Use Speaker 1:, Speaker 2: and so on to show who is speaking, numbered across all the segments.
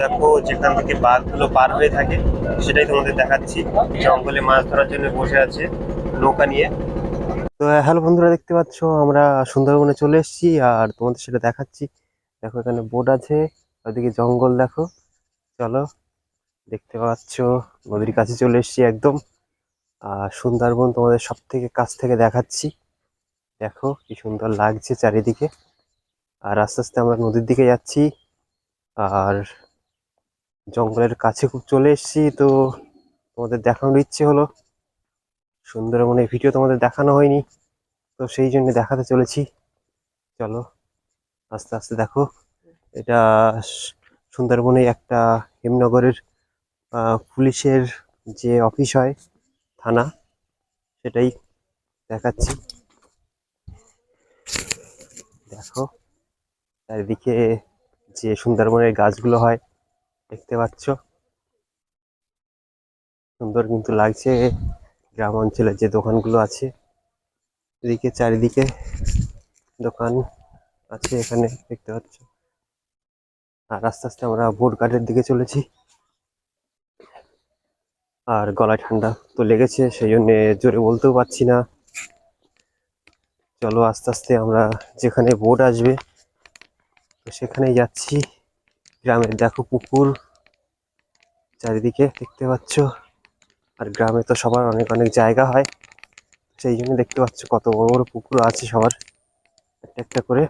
Speaker 1: দেখো, যেখান থেকে বাঘগুলো পার হয়ে থাকে, সেটাই তোমাদের দেখাচ্ছি। জঙ্গলে মাছ ধরার জন্য বসে আছে নৌকা নিয়ে। তো, হ্যালো বন্ধুরা, দেখতে পাচ্ছ, আমরা সুন্দরবনে চলে এসেছি, আর তোমাদের সেটা দেখাচ্ছি। দেখো, এখানে বোট আছে, ওদিকে জঙ্গল দেখো। চলো, দেখতে পাচ্ছ, নদীর কাছে চলে এসেছি একদম। আর সুন্দরবন তোমাদের সব থেকে কাছ থেকে দেখাচ্ছি। দেখো, কি সুন্দর লাগছে চারিদিকে। আর আস্তে আস্তে আমরা নদীর দিকে যাচ্ছি। আর জঙ্গলের কাছে খুব চলে এসেছি, তো তোমাদের দেখানোর ইচ্ছে হলো। সুন্দরবনের ভিডিও তোমাদের দেখানো হয়নি, তো সেই জন্য দেখাতে চলেছি। চলো, আস্তে আস্তে দেখো। এটা সুন্দরবনে একটা হেমনগরের পুলিশের যে অফিস হয়, থানা, সেটাই দেখাচ্ছি। দেখো, চারিদিকে যে সুন্দরবনের গাছগুলো হয় দেখতে পাচ্ছ? সুন্দর কিন্তু লাগছে গ্রাম অঞ্চলের যে দোকানগুলো আছে। এদিকে চারিদিকে দোকান আছে এখানে, দেখতে পাচ্ছ? আর আস্তে আস্তে আমরা বোট ঘাটের দিকে চলেছি। আর গলায় ঠান্ডা তো লেগেছে, সেই জন্য জোরে বলতেও পারছি না। চলো আস্তে আস্তে আমরা যেখানে বোট আসবে, তো সেখানেই যাচ্ছি। গ্রামের দেখো পুকুর। চারিদিকে দেখতে পাচ্ছ। আর গ্রামে তো সবার অনেক অনেক জায়গা হয়। সেই জন্য দেখতে পাচ্ছ কত বড় বড় পুকুর আছে সবার। একটা একটা করে।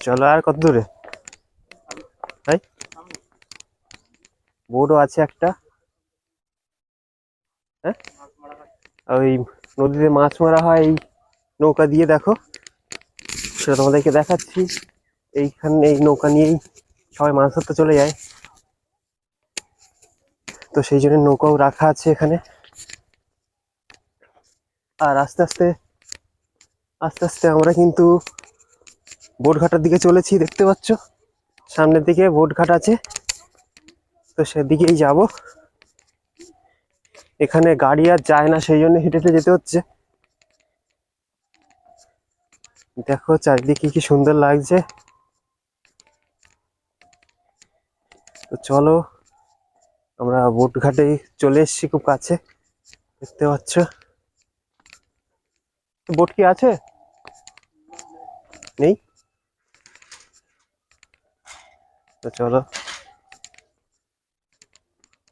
Speaker 1: চলো আর কত দূরে? তাই বোটও আছে একটা। হ্যাঁ? ওই নদীতে মাছ মারা হয় এই নৌকা দিয়ে, দেখো। সেটা তোমাদেরকে দেখাচ্ছি। এইখানে এই নৌকা নিয়েই সবাই মাছ ধরতে চলে যায়। তো সেই জন্য নৌকাও রাখা আছে এখানে। আর আস্তে আস্তে আস্তে আস্তে আমরা কিন্তু বোটঘাটার দিকে চলেছি, দেখতে পাচ্ছ? সামনের দিকে বোটঘাট আছে। তো সেদিকেই যাব। এখানে গাড়ি আর যায় না, সেই জন্য হেঁটে হেঁটে যেতে হচ্ছে। দেখো চারিদিকে কি সুন্দর লাগছে। তো চলো আমরা বোট ঘাটে চলে এসেছি খুব কাছে দেখতে পাচ্ছ। বোট কি আছে? নেই? তো চলো।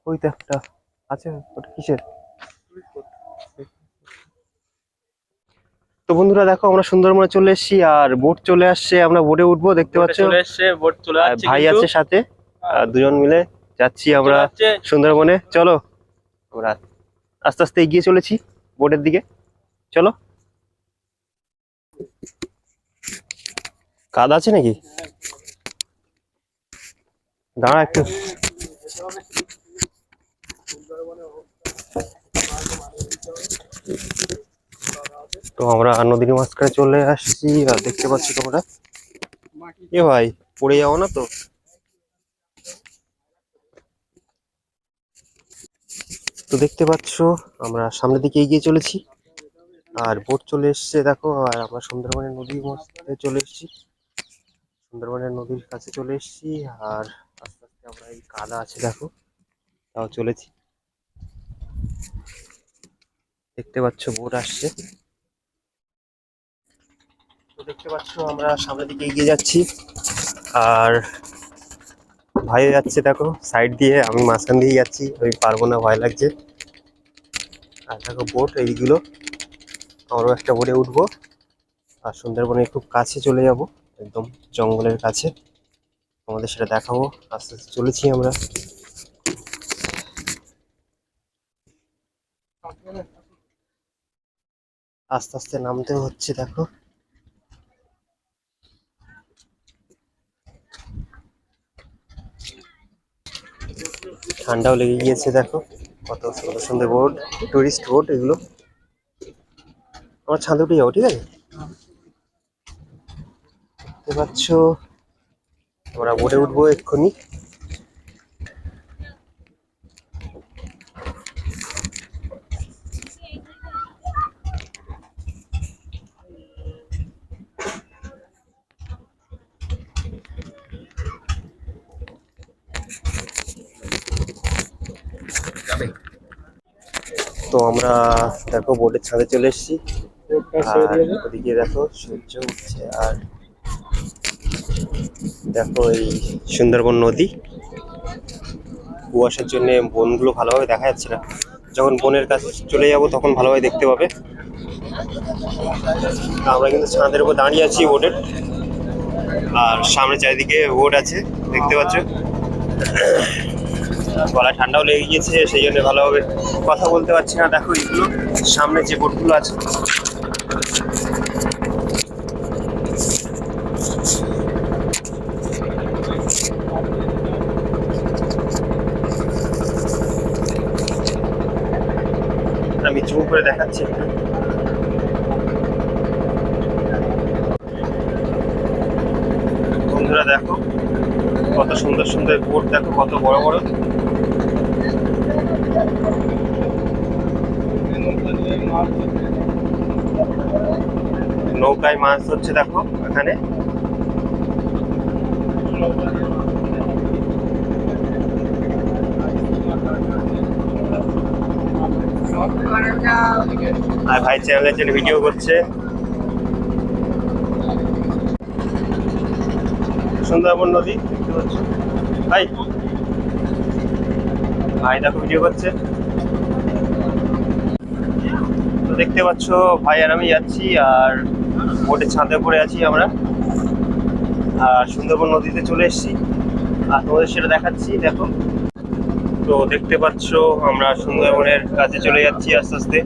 Speaker 1: ওই তো একটা আছে ওটা কিসের? তো বন্ধুরা দেখো আমরা সুন্দরবনে চলে এসেছি আর বোট চলে আসছে আমরা বোটে উঠবো দেখতে পাচ্ছ? ভাই আছে সাথে। দুজন মিলে যাচ্ছি আমরা সুন্দরবনে। চলো। আমরা আস্তে আস্তে এগিয়ে চলেছি বোটের দিকে। চলো। কাদ আছে নাকি? দাঁড়া একটু। তো আমরা নদীর মাঝখানে চলে আসছি আর দেখতে পাচ্ছি তোমরা। এ ভাই পড়ে যাব না তো? তো দেখতে পাচ্ছ, আমরা সামনের দিকে এগিয়ে চলেছি। আর বোট চলে এসছে, দেখো, আর আমরা সুন্দরবনের নদীর মধ্যে চলে এসেছি। সুন্দরবনের নদীর কাছে চলে এসেছি, আর আস্তে আস্তে আমরা এই কাদা আছে, দেখো, তাও চলেছি। দেখতে পাচ্ছ, বোট আসছে। তো দেখতে পাচ্ছ, আমরা সামনের দিকে এগিয়ে যাচ্ছি, আর ভাই যাচ্ছে, দেখো। সাইড দিয়ে আমি মাঝখান দিয়ে যাচ্ছি, আমি পারব না, ভয় লাগছে। আর দেখো বোট এইগুলো আমরাও একটা বোটে উঠবো। আর সুন্দরবনে খুব কাছে চলে যাব, একদম জঙ্গলের কাছে। আমাদের সেটা দেখাবো, আস্তে আস্তে চলেছি আমরা। আস্তে আস্তে নামতে হচ্ছে, দেখো। ঠান্ডাও লেগে গিয়েছে, দেখো। কত সুন্দর সুন্দর বোর্ড টুরিস্ট বোর্ড এগুলো। আমার ছাদে উঠে যাব ঠিক আছে? দেখতে পাচ্ছ, আমরা বোটে উঠবো এক্ষুনি। তো আমরা দেখো বোটের ছাদে চলে এসেছি। আর ওদিকে দেখো সূর্য উঠছে আর দেখো এই সুন্দরবন নদী। কুয়াশার জন্য বনগুলো ভালোভাবে দেখা যাচ্ছে না। যখন বনের কাছে চলে যাব তখন ভালোভাবে দেখতে পাবে। আমরা কিন্তু ছাদের উপর দাঁড়িয়ে আছি বোটের আর সামনে চারিদিকে বোট আছে দেখতে পাচ্ছ? গলা ঠান্ডাও লেগে গিয়েছে, সেই জন্য ভালোভাবে কথা বলতে পারছি না। দেখো এগুলো, সামনে যে বোটগুলো আছে। আমি জুম করে দেখাচ্ছি। বন্ধুরা দেখো, কত সুন্দর সুন্দর বোট দেখো কত বড় বড়। নৌকায় মাছ ধরছে, দেখো, এখানে। আর ভাই চ্যানেলের জন্য ভিডিও করছে। সুন্দরবন নদী, দেখতে পাচ্ছ? ভাই ভাই দেখো ভিডিও করছে। তো দেখতে পাচ্ছ, ভাই আর আমি যাচ্ছি, আর বোটের ছাদে পড়ে আছি আমরা। আর সুন্দরবন নদীতে চলে এসেছি। আর তোমাদের সেটা দেখাচ্ছি, দেখো। তো দেখতে পাচ্ছ, আমরা সুন্দরবনের কাছে চলে যাচ্ছি আস্তে আস্তে।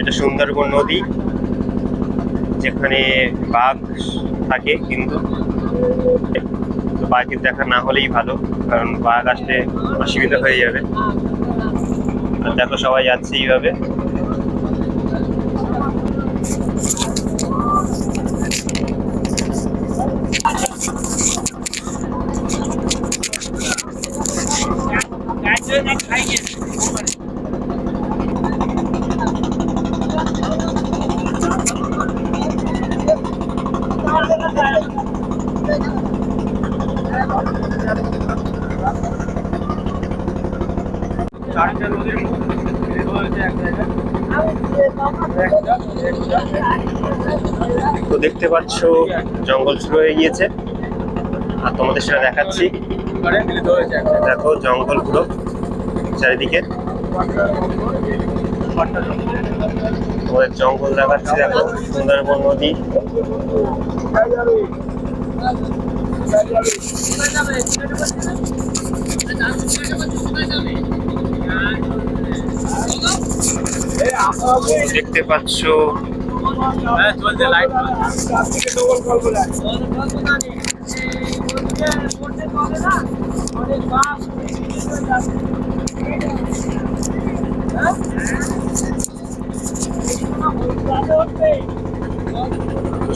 Speaker 1: এটা সুন্দরবন নদী, যেখানে বাঘ থাকে কিন্তু। বাঘের দেখা না হলেই ভালো, কারণ বাঘ আসলে অসুবিধা হয়ে যাবে। আর দেখো সবাই যাচ্ছে এইভাবে। তো দেখতে পাচ্ছ জঙ্গল শুরু হয়ে গিয়েছে। আর তোমাদের সেটা দেখাচ্ছি। দেখো জঙ্গল পুরো। চারিদিকে
Speaker 2: পাট্টা জঙ্গল।
Speaker 1: দেখাচ্ছি দেখো সুন্দরবন নদী দেখতে পাচ্ছ
Speaker 2: লাইট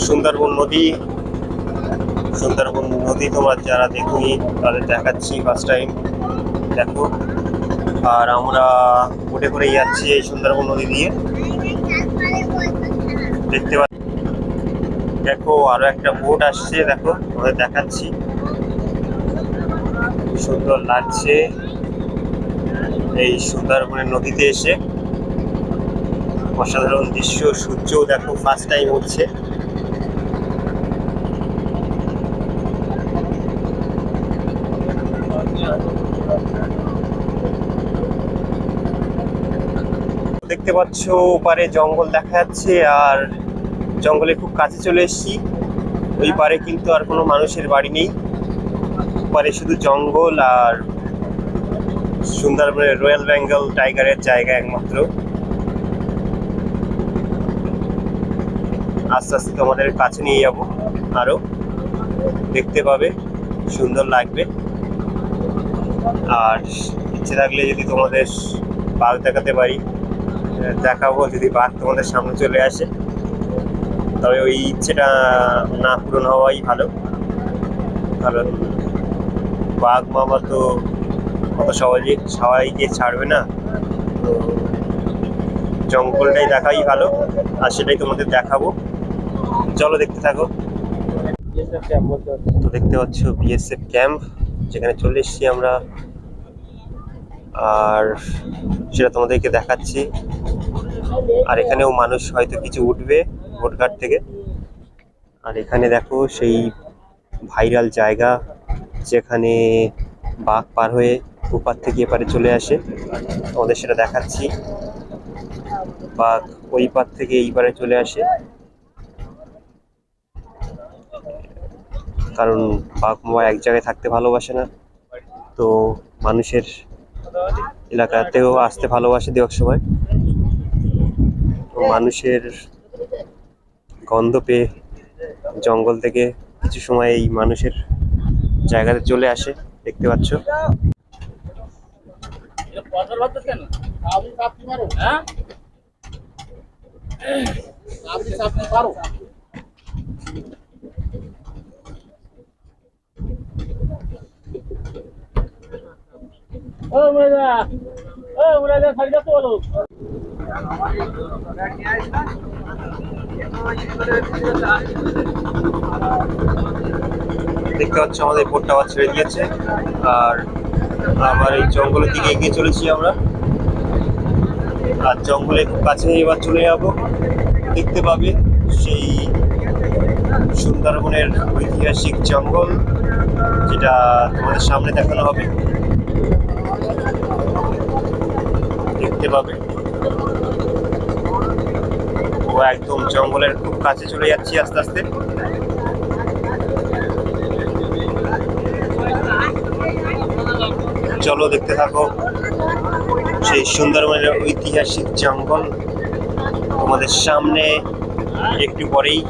Speaker 1: সুন্দরবন নদী সুন্দরবন নদী তোমরা যারা দেখুনি, তাদের দেখাচ্ছি ফার্স্ট টাইম দেখো। আর আমরা বোটে করে যাচ্ছি এই সুন্দরবন নদী দিয়ে। দেখতে পাচ্ছি দেখো, আরও একটা বোট আসছে, দেখো, তোমাদের দেখাচ্ছি। সুন্দর লাগছে। এই সুন্দরবনের নদীতে এসে। অসাধারণ দৃশ্য, সূর্যও দেখো ফার্স্ট টাইম উঠছে। দেখতে পাচ্ছ, ওপারে জঙ্গল দেখা যাচ্ছে, আর জঙ্গলে খুব কাছে চলে এসেছি। ওই পারে কিন্তু আর কোনো মানুষের বাড়ি নেই। ওপারে শুধু জঙ্গল আর সুন্দরবনের রয়্যাল বেঙ্গল টাইগারের জায়গা একমাত্র। আস্তে আস্তে তোমাদের কাছে নিয়ে যাব আরও। দেখতে পাবে, সুন্দর লাগবে। আর ইচ্ছে থাকলে যদি তোমাদের বাঘ দেখাতে পারি, দেখাবো যদি বাঘ তোমাদের সামনে চলে আসে। তবে ওই ইচ্ছেটা না পূরণ হওয়াই ভালো। কারণ বাঘ মামা তো কত সহজে সবাইকে ছাড়বে না, তো জঙ্গলটাই দেখাই ভালো, আর সেটাই তোমাদের দেখাবো। চলো দেখতে থাকো। তো দেখতে পাচ্ছ বিএসএফ ক্যাম্প যেখানে চলে এসেছি আমরা। আর সেটা তোমাদেরকে দেখাচ্ছি। আর এখানেও মানুষ হয়তো কিছু উঠবে ভোটঘাট থেকে। আর এখানে দেখো সেই ভাইরাল জায়গা। যেখানে বাঘ পার হয়ে ওপার থেকে এপারে চলে আসে। তোমাদের সেটা দেখাচ্ছি। বাঘ ওই পার থেকে এই পারে চলে আসে। কারণ বাঘ মামা এক জায়গায় থাকতে ভালোবাসে না। তো মানুষের এলাকাতেও আসতে ভালোবাসে দেওয়ার সময়। তো মানুষের গন্ধ পেয়ে জঙ্গল থেকে কিছু সময় এই মানুষের জায়গাতে চলে আসে দেখতে পাচ্ছ।
Speaker 2: পারো হ্যাঁ ও
Speaker 1: দেখতে পাচ্ছ আমাদের বোটটা আবার ছেড়ে দিয়েছে। আর আবার এই জঙ্গলের দিকে এগিয়ে চলেছি আমরা। আর জঙ্গলের খুব কাছে এবার চলে যাব। দেখতে পাবে সেই সুন্দরবনের ঐতিহাসিক জঙ্গল, যেটা তোমাদের সামনে দেখানো হবে। দেখতে পাবে। ও একদম জঙ্গলের খুব কাছে চলে যাচ্ছি আস্তে আস্তে। চলো দেখতে থাকো। সেই সুন্দরবনের ঐতিহাসিক জঙ্গল তোমাদের সামনে একটু পরেই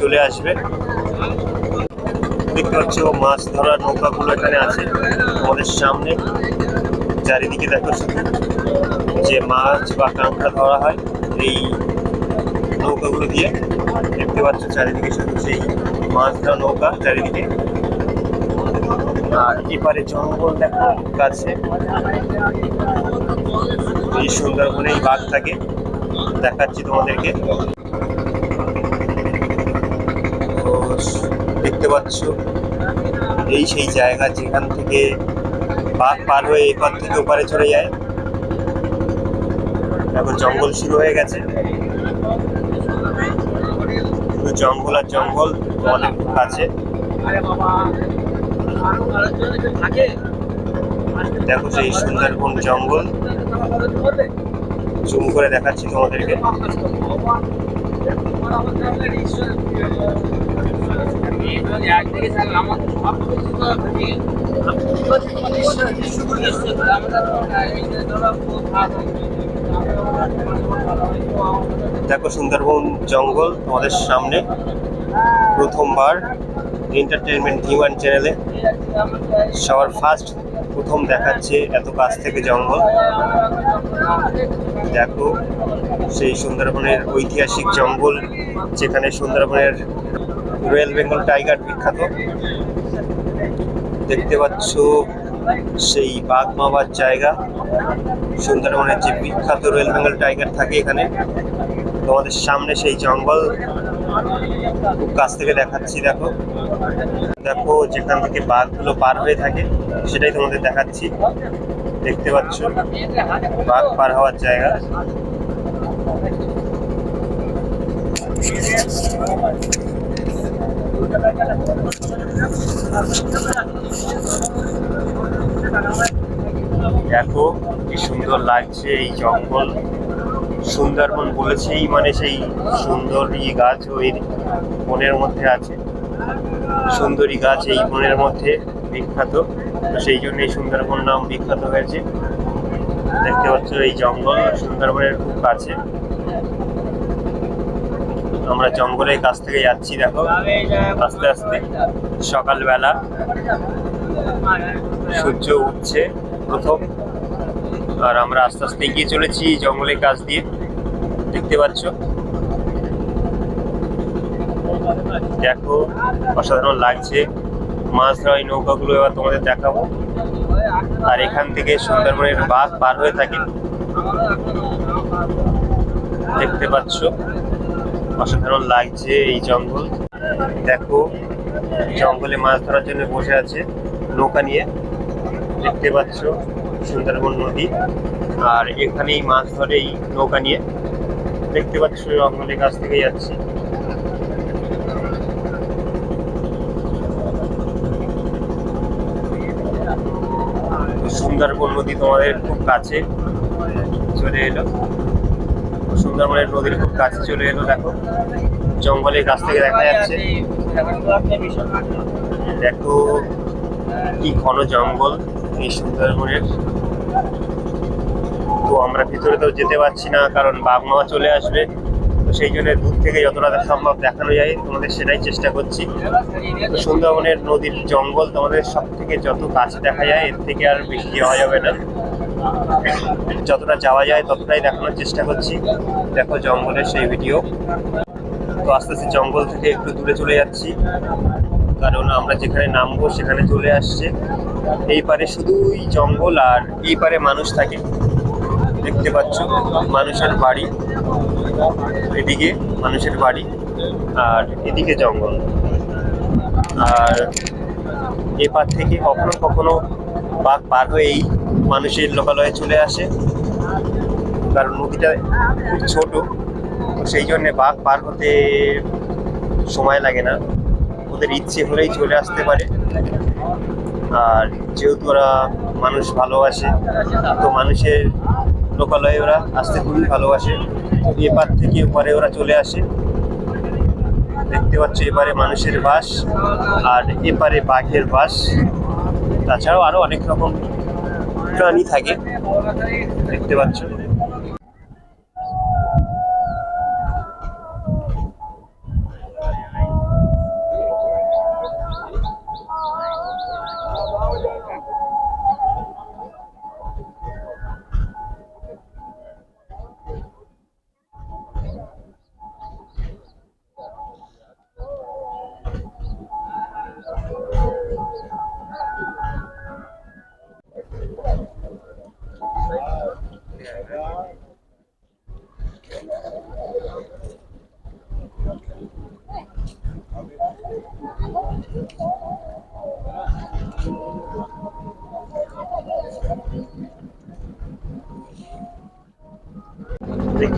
Speaker 1: চলে আসবে। দেখতে পাচ্ছ, মাছ ধরার নৌকাগুলো এখানে আছে। তোমাদের সামনে চারিদিকে দেখো শুধু যে মাছ বা কাঁকড়া ধরা হয় এই নৌকাগুলো দিয়ে। দেখতে পাচ্ছ, চারিদিকে শুধু সেই মাছ ধরা নৌকা, চারিদিকে আর এপারে জঙ্গল দেখো, গাছে। এই সুন্দরবনেই বাঘ থাকে। দেখাচ্ছি তোমাদেরকে। দেখতে পাচ্ছ? এই সেই জায়গা যেখান থেকে বাঘ পার হয়ে এপার থেকে ওপারে চলে যায়। এখন জঙ্গল শুরু হয়ে গেছে। জঙ্গল আর জঙ্গল, অনেক কাছে দেখো সেই সুন্দরবন জঙ্গল। জুম করে দেখাচ্ছি তোমাদেরকে। দেখো সুন্দরবন জঙ্গল তোমাদের সামনে প্রথমবার। এন্টারটেনমেন্ট হিউম্যান চ্যানেলে সবার ফার্স্ট প্রথম দেখাচ্ছে এত কাছ থেকে জঙ্গল। দেখো, সেই সুন্দরবনের ঐতিহাসিক জঙ্গল, যেখানে সুন্দরবনের রয়্যাল বেঙ্গল টাইগার বিখ্যাত। দেখতে পাচ্ছ সেই বাঘ মামার জায়গা। সুন্দরবনের যে বিখ্যাত রয়্যাল বেঙ্গল টাইগার থাকে এখানে। তোমাদের সামনে সেই জঙ্গল খুব কাছ থেকে দেখাচ্ছি, দেখো। দেখো, যেখান থেকে বাঘগুলো পার হয়ে থাকে, সেটাই তোমাদের দেখাচ্ছি। দেখতে পাচ্ছ, বাঘ পার হওয়ার জায়গা। দেখো, কি সুন্দর লাগছে এই জঙ্গল। সুন্দরবন বলেছেই মানে সেই সুন্দরী গাছ ওই বনের মধ্যে আছে। সুন্দরী গাছ এই বনের মধ্যে বিখ্যাত। সেই জন্য এই সুন্দরবন নাম বিখ্যাত হয়েছে। দেখতে পাচ্ছ এই জঙ্গল, সুন্দরবনের খুব কাছে। আমরা জঙ্গলের কাছ থেকে যাচ্ছি, দেখো। আস্তে আস্তে সকালবেলা সূর্য উঠছে প্রথম। আর আমরা আস্তে আস্তে এগিয়ে চলেছি জঙ্গলের কাছ দিয়ে। দেখতে পাচ্ছ? দেখো, অসাধারণ লাগছে। মাছ ধরা এই নৌকাগুলো এবার তোমাদের দেখাবো। আর এখান থেকে সুন্দরবনের বাঘ পার হয়ে থাকে। দেখতে পাচ্ছ? অসাধারণ লাগছে এই জঙ্গল। দেখো, জঙ্গলে মাছ ধরার জন্য বসে আছে নৌকা নিয়ে। দেখতে পাচ্ছ? সুন্দরবন নদী। আর এখানেই মাছ ধরে এই নৌকা নিয়ে দেখতে পাচ্ছ জঙ্গলের কাছ থেকে যাচ্ছি। সুন্দরবন নদী তোমাদের খুব কাছে চলে এলো। সুন্দরবনের নদীর খুব কাছে চলে এলো, দেখো। জঙ্গলের কাছ থেকে দেখা যাচ্ছে। দেখো কি ঘন জঙ্গল। এই সুন্দরবনের তো আমরা ভিতরে তো যেতে পারছি না, কারণ বাঘ মামা চলে আসবে। তো সেই জন্য দূর থেকে যতটা সম্ভব দেখানো যায়, তোমাদের সেটাই চেষ্টা করছি। তো সুন্দরবনের নদীর জঙ্গল তোমাদের সব থেকে যত কাছে দেখা যায়, এর থেকে আর বেশি যাওয়া যাবে না। যতটা যাওয়া যায়, ততটাই দেখানোর চেষ্টা করছি। দেখো জঙ্গলের সেই ভিডিও তো আস্তে আস্তে জঙ্গল থেকে একটু দূরে চলে যাচ্ছি। কারণ আমরা যেখানে নামবো, সেখানে চলে আসছে। এই পারে শুধুই জঙ্গল আর এই পারে মানুষ থাকে। দেখতে পাচ্ছ, মানুষের বাড়ি। এদিকে মানুষের বাড়ি আর এদিকে জঙ্গল। আর এপার থেকে কখনো কখনো বাঘ পার হয়েই মানুষের লোকালয়ে চলে আসে। কারণ নদীটা খুব ছোট সেই জন্য বাঘ পার হতে সময় লাগে না। ওদের ইচ্ছে হলেই চলে আসতে পারে। আর যেহেতু ওরা মানুষ ভালোবাসে, তো মানুষের লোকালয়ে ওরা আসতে খুবই ভালোবাসে। এপার থেকে ওপারে ওরা চলে আসে। দেখতে পাচ্ছ এপারে মানুষের বাস আর এপারে বাঘের বাস। তাছাড়াও আরও অনেক রকম প্রাণী থাকে। দেখতে পাচ্ছ।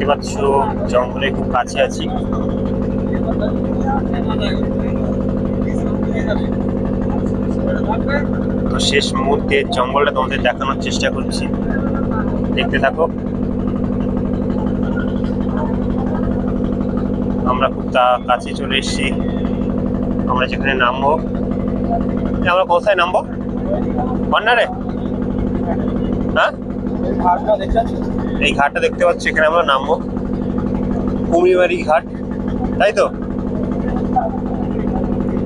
Speaker 1: দেখতে পাচ্ছ, জঙ্গলে খুব কাছে আছি। তো শেষ মুহূর্তে জঙ্গলটা তোমাদের দেখানোর চেষ্টা করছি। দেখতে থাকো। আমরা খুব তা- কাছে চলে এসেছি। আমরা যেখানে নামবো। আমরা কোথায় নামবো? ভান্ডারে হ্যাঁ? এই ঘাটটা দেখতে পাচ্ছি, এখানে আমরা নামবো। কুমিরবাড়ি ঘাট, তাই তো?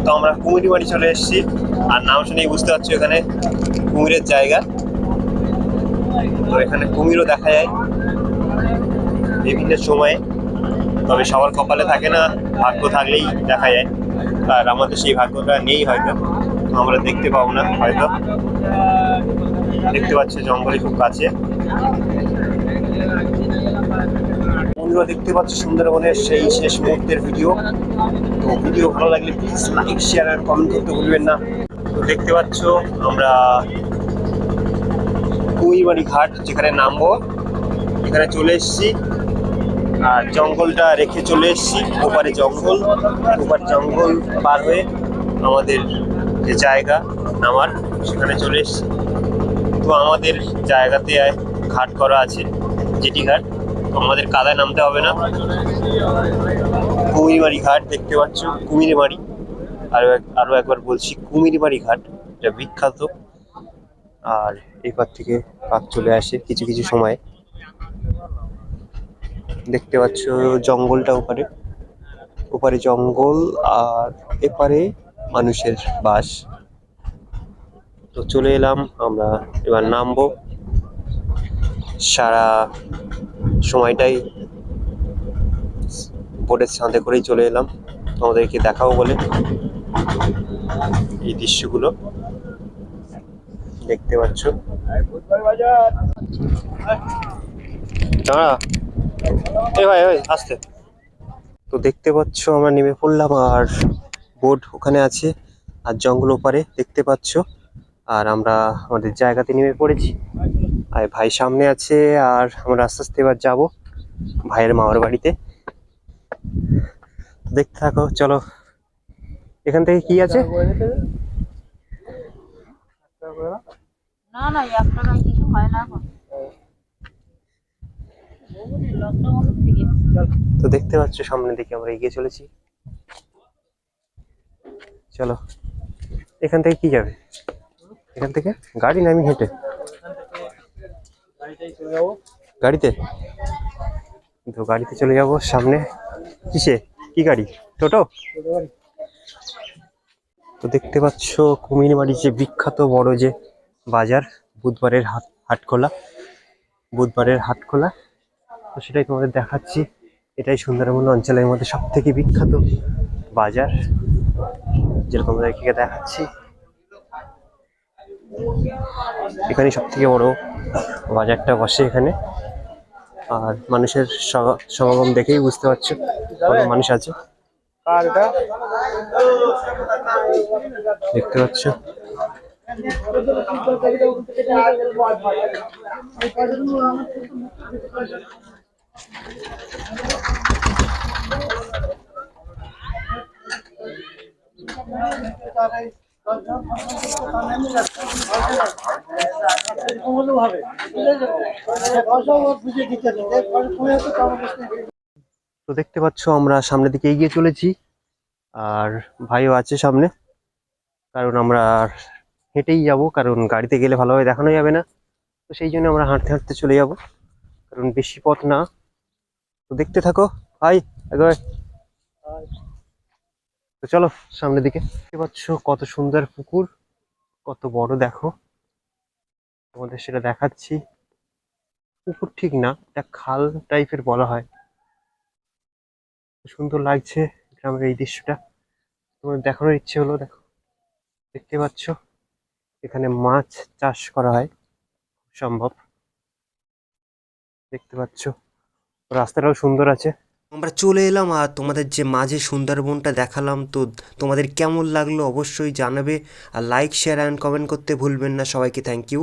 Speaker 1: তো আমরা কুমিরবাড়ি চলে এসেছি, আর নাম শুনেই বুঝতে পারছি এখানে কুমিরের জায়গা। তো এখানে কুমিরও দেখা যায় বিভিন্ন সময়ে, তবে সবার কপালে থাকে না, ভাগ্য থাকলেই দেখা যায়। আর আমাদের সেই ভাগ্যটা নেই হয়তো, আমরা দেখতে পাবো না হয়তো। দেখতে পাচ্ছ জঙ্গলে খুব কাছে। বন্ধুরা দেখতে পাচ্ছ সুন্দরবনের সেই শেষ মুহূর্তের ভিডিও তো ভিডিও ভালো লাগলে প্লিজ লাইক শেয়ার আর কমেন্ট করতে ভুলবেন না। তো দেখতে পাচ্ছ আমরা কুইবাড়ি ঘাট যেখানে নামবো, এখানে চলে এসেছি। আর জঙ্গলটা রেখে চলে এসেছি, ওপারে জঙ্গল। ওপারে জঙ্গল পার হয়ে আমাদের যে জায়গা নামার, সেখানে চলে এসেছি। তো আমাদের জায়গাতে ঘাট করা আছে। জেটি ঘাট। আমাদের কাদায় নামতে হবে না। কুমিরবাড়ি ঘাট দেখতে পাচ্ছ, কুমিরবাড়ি। আরও এক আরও একবার বলছি, কুমিরবাড়ি ঘাট, এটা বিখ্যাত। আর এপার থেকে পাক চলে আসে কিছু কিছু সময়। দেখতে পাচ্ছ জঙ্গলটা ওপারে। ওপারে জঙ্গল আর এপারে মানুষের বাস। তো চলে এলাম, আমরা এবার নামবো। সারা সময়টাই বোটের ছাঁদে করেই চলে এলাম। তোমাদেরকে দেখাবো বলে এই দৃশ্যগুলো। দেখতে পাচ্ছ। দাঁড়া। এ ভাই, ওই, আসতে। তো দেখতে পাচ্ছ, আমরা নেমে পড়লাম আর বোট ওখানে আছে আর জঙ্গল ওপারে দেখতে পাচ্ছ। আর আমরা আমাদের জায়গাতে নেমে পড়েছি। আর ভাই সামনে আছে আর আমরা আস্তে আস্তে এবার যাব ভাইয়ের মামার বাড়িতে। দেখতে থাকো চলো। এখান থেকে কি আছে? তো দেখতে পাচ্ছ সামনের দিকে আমরা এগিয়ে চলেছি। চলো। এখান থেকে কি যাবে? এখান থেকে গাড়ি নামি হেঁটে। গাড়িতে? তো গাড়িতে চলে যাব সামনে। কিসে? কি গাড়ি? টোটো? তো দেখতে পাচ্ছ কুমিরমারি যে বিখ্যাত বড় যে বাজার বুধবারের হাট হাট খোলা বুধবারের হাট খোলা তো সেটাই তোমাদের দেখাচ্ছি। এটাই সুন্দরবন অঞ্চলের মধ্যে সব থেকে বিখ্যাত বাজার যেটা তোমাদেরকে দেখাচ্ছি। এখানে সব থেকে বড় বাজারটা বসে এখানে। আর মানুষের সমাগম দেখেই বুঝতে পারছ কত মানুষ আছে। দেখতে পাচ্ছ? তো দেখতে পাচ্ছ, আমরা সামনের দিকে এগিয়ে চলেছি। আর ভাইও আছে সামনে। কারণ আমরা আর হেঁটেই যাব, কারণ গাড়িতে গেলে ভালোভাবে দেখানো যাবে না। তো সেই জন্য আমরা হাঁটতে হাঁটতে চলে যাব, কারণ বেশি পথ না। তো দেখতে থাকো, ভাই একবার তো চলো সামনের দিকে। দেখতে পাচ্ছ কত সুন্দর পুকুর, কত বড় দেখো। তোমাদের সেটা দেখাচ্ছি। পুকুর ঠিক না, এটা খাল টাইপের বলা হয়। সুন্দর লাগছে গ্রামের এই দৃশ্যটা। তোমার দেখানোর ইচ্ছে হলো, দেখো। দেখতে পাচ্ছ, এখানে মাছ চাষ করা হয় সম্ভব। দেখতে পাচ্ছ, রাস্তাটাও সুন্দর আছে। আমরা চলে এলাম আর তোমাদের যে মাঝে সুন্দরবনটা দেখালাম, তো তোমাদের কেমন লাগল অবশ্যই জানাবে। আর লাইক শেয়ার অ্যান্ড কমেন্ট করতে ভুলবেন না। সবাইকে থ্যাংক ইউ